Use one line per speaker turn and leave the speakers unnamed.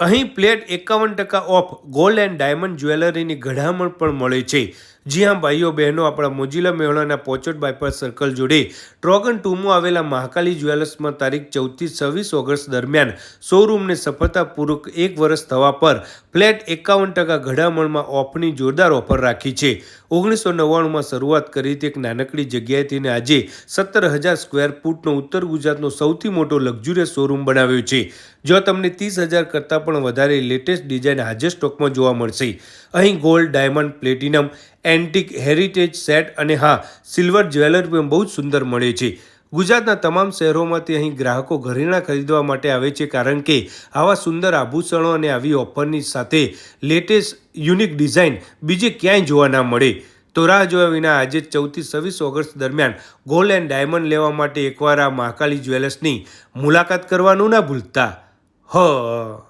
અહીં પ્લેટ એકાવન ટકા ઓફ ગોલ્ડ એન્ડ ડાયમંડ જ્વેલરીની ઘડામણ પણ મળે છે. જી હા, ભાઈઓ, બહેનો, આપણા મોજીલા મેળાના પોચોટ બાયપાસ સર્કલ જોડે ટ્રોગન ટુમાં આવેલા મહાકાલી જ્વેલર્સમાં તારીખ ચૌદથી છવ્વીસ ઓગસ્ટ દરમિયાન શોરૂમને સફળતાપૂર્વક એક વર્ષ થવા પર ફ્લેટ એકાવન ટકા ઘડામણમાં ઓફની જોરદાર ઓફર રાખી છે. ઓગણીસો નવ્વાણુંમાં શરૂઆત કરી હતી એક નાનકડી જગ્યાએથી ને આજે સત્તર હજાર સ્ક્વેર ફૂટનો ઉત્તર ગુજરાતનો સૌથી મોટો લક્ઝુરિયસ શોરૂમ બનાવ્યો છે. જો તમને ત્રીસ હજાર કરતાં પણ વધારે લેટેસ્ટ ડિઝાઇન હાજર સ્ટોકમાં જોવા મળશે. અહીં gold diamond platinum antique heritage set અને હા સિલ્વર જ્વેલરી પણ બહુ જ સુંદર મળે છે. ગુજરાતના તમામ શહેરોમાંથી અહીં ગ્રાહકો ઘરેણાં ખરીદવા માટે આવે છે કારણ કે આવા સુંદર આભૂષણો અને આવી ઓફરની સાથે લેટેસ્ટ યુનિક ડિઝાઇન બીજે ક્યાંય જોવા ના મળે. તો રાહ જોયા વિના આજે ચૌદથી છવ્વીસ ઓગસ્ટ દરમિયાન ગોલ્ડ એન્ડ ડાયમંડ લેવા માટે એકવાર આ મહાકાલી જ્વેલર્સની મુલાકાત કરવાનું ના ભૂલતા. હ